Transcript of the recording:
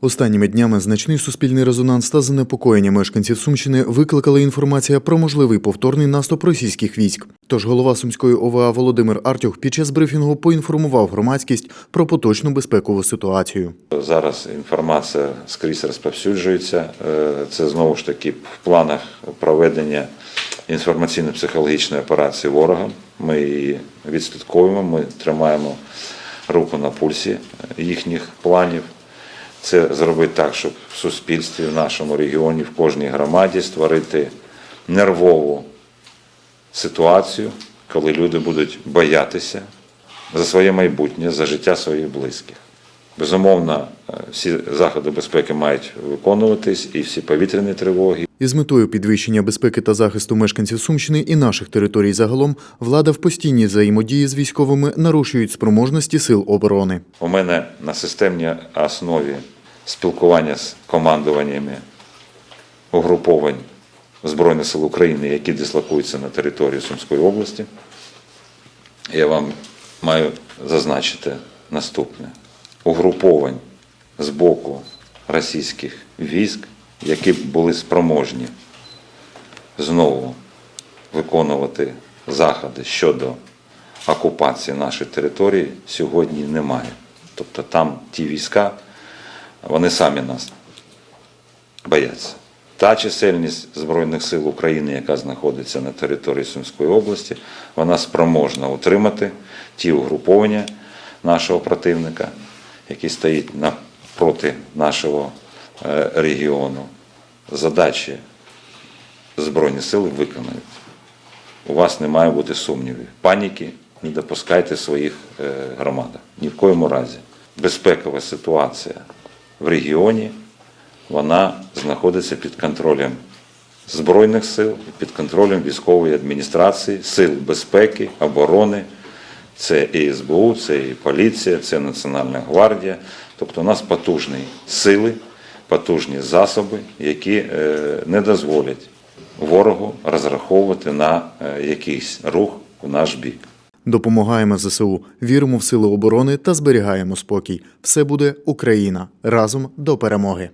Останніми днями значний суспільний резонанс та занепокоєння мешканців Сумщини викликала інформація про можливий повторний наступ російських військ. Тож голова Сумської ОВА Володимир Артюх під час брифінгу поінформував громадськість про поточну безпекову ситуацію. Зараз інформація скрізь розповсюджується. Е, Це знову ж таки в планах проведення інформаційно-психологічної операції ворога. Ми її відслідковуємо, ми тримаємо руку на пульсі їхніх планів. Це зробити так, щоб в суспільстві, в нашому регіоні, в кожній громаді створити нервову ситуацію, коли люди будуть боятися за своє майбутнє, за життя своїх близьких. Безумовно, е, всі заходи безпеки мають виконуватись, і всі повітряні тривоги, Із метою підвищення безпеки та захисту мешканців Сумщини і наших територій загалом влада в постійній взаємодії з військовими нарушують спроможності сил оборони. У мене на системній основі спілкування з командуваннями угруповань Збройних сил України, які дислокуються на території Сумської області. Я вам маю зазначити наступне: угруповань з боку російських військ, які були спроможні знову виконувати заходи щодо окупації нашої території сьогодні немає. Тобто там ті війська, вони самі нас бояться. Та чисельність Збройних сил України, яка знаходиться на території Сумської області, вона спроможна утримати ті угруповання нашого противника, які стоїть напроти нашого е, регіону. Задачі Збройні сили виконають. У вас не має бути сумнівів. Паніки не допускайте своїх е, громадах. Ні в коєму разі. Безпекова ситуація в регіоні вона знаходиться під контролем Збройних сил, під контролем військової адміністрації, сил безпеки, оборони. Це і СБУ, це і поліція, це Національна гвардія. Тобто у нас потужні сили, потужні засоби, які е, не дозволять ворогу розраховувати на е, якийсь рух в наш бік. Допомагаємо ЗСУ, віримо в сили оборони та зберігаємо спокій. Все буде Україна разом до перемоги.